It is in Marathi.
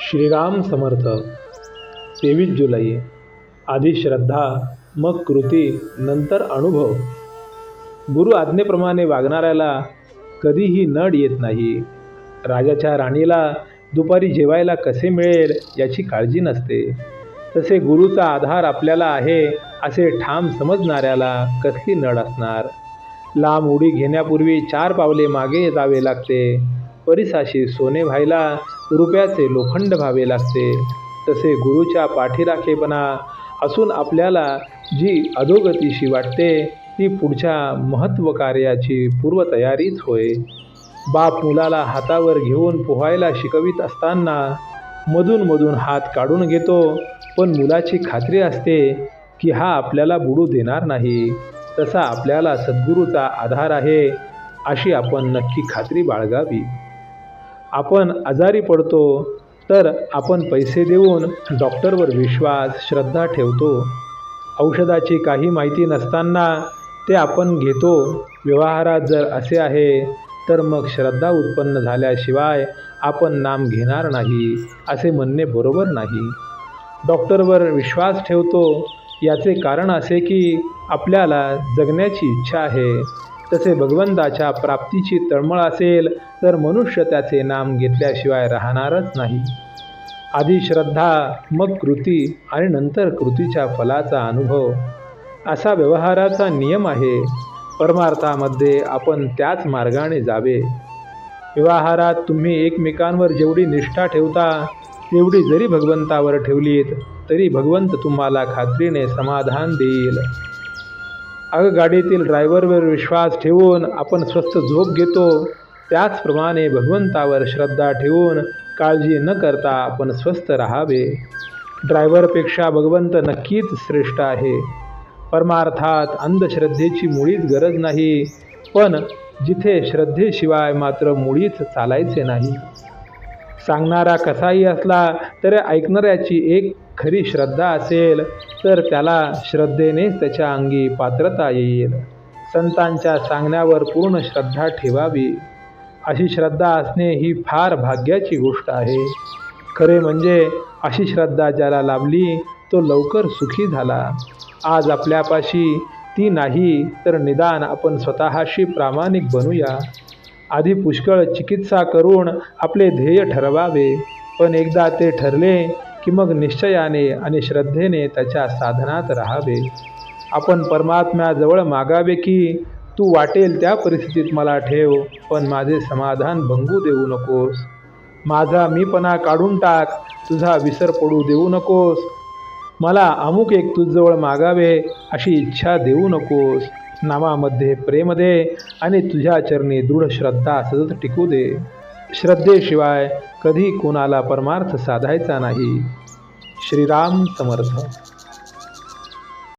श्रीराम समर्थ. तेवीस जुलै. आधी श्रद्धा मग कृती नंतर अनुभव. गुरु आज्ञेप्रमाणे वागणाऱ्याला कधीही नड येत नाही. राजाच्या राणीला दुपारी जेवायला कसे मिळेल याची काळजी नसते. तसे गुरुचा आधार आपल्याला आहे असे ठाम समजणाऱ्याला कसली नड असणार? लांब उडी घेण्यापूर्वी चार पावले मागे जावे लागते. परिसाशी सोने व्हायला रुपयाचे लोखंड व्हावे लागते. तसे गुरुच्या पाठीराखेपणा असून आपल्याला जी अधोगतीशी वाटते ती पुढच्या महत्त्वकार्याची पूर्वतयारीच होय. बाप मुलाला हातावर घेऊन पोहायला शिकवित असताना मधून मधून हात काढून घेतो पण मुलाची खात्री असते की हा आपल्याला बुडू देणार नाही. तसा आपल्याला सद्गुरूचा आधार आहे अशी आपण नक्की खात्री बाळगावी. आपण आजारी पडतो तर आपण पैसे देऊन डॉक्टरवर विश्वास श्रद्धा ठेवतो. औषधाची काही माहिती नसताना ते आपण घेतो. व्यवहारात जर असे आहे तर मग श्रद्धा उत्पन्न झाल्याशिवाय आपण नाम घेणार नाही असे म्हणणे बरोबर नाही. डॉक्टरवर विश्वास ठेवतो याचे कारण असे की आपल्याला जगण्याची इच्छा आहे. तसे भगवंताच्या प्राप्तीची तळमळ असेल तर मनुष्य त्याचे नाम घेतल्याशिवाय राहणारच नाही. आधी श्रद्धा मग कृती आणि नंतर कृतीच्या फलाचा अनुभव. असा व्यवहाराचा नियम आहे. परमार्थामध्ये आपण त्याच मार्गाने जावे. व्यवहारात तुम्ही एकमेकांवर जेवढी निष्ठा ठेवता तेवढी जरी भगवंतावर ठेवलीत तरी भगवंत तुम्हाला खात्रीने समाधान देईल. आगगाडीतील ड्रायव्हरवर विश्वास ठेवून आपण स्वस्त झोप घेतो. त्याचप्रमाणे भगवंतावर श्रद्धा ठेवून काळजी न करता आपण स्वस्थ राहावे. ड्रायव्हरपेक्षा भगवंत नक्कीच श्रेष्ठ आहे. परमार्थात अंधश्रद्धेची मुळीच गरज नाही पण जिथे श्रद्धेशिवाय मात्र मुळीच चालायचे नाही. सांगणारा कसाही असला तरी ऐकणाऱ्याची एक खरी श्रद्धा असेल तर त्याला श्रद्धेनेच त्याच्या अंगी पात्रता येईल. संतांच्या सांगण्यावर पूर्ण श्रद्धा ठेवावी. अशी श्रद्धा असणे ही फार भाग्याची गोष्ट आहे. खरे म्हणजे अशी श्रद्धा ज्याला लाभली तो लवकर सुखी झाला. आज आपल्यापाशी ती नाही तर निदान आपण स्वतःशी प्रामाणिक बनूया. आधी पुष्कळ चिकित्सा करून आपले ध्येय ठरवावे. पण एकदा ते ठरले की मग निश्चयाने आणि श्रद्धेने त्याच्या साधनात राहावे. आपण परमात्म्याजवळ मागावे की तू वाटेल त्या परिस्थितीत मला ठेव पण माझे समाधान भंगू देऊ नकोस. माझा मीपणा काढून टाक तुझा विसर पडू देऊ नकोस. मला अमुक एक तुझजवळ मागावे अशी इच्छा देऊ नकोस. नामामध्ये प्रेम दे आणि तुझ्या चरणी दृढ श्रद्धा सतत टिकू दे. श्रद्धेशिवाय कधी कोणाला परमार्थ साधायचा नाही. श्रीराम समर्थ.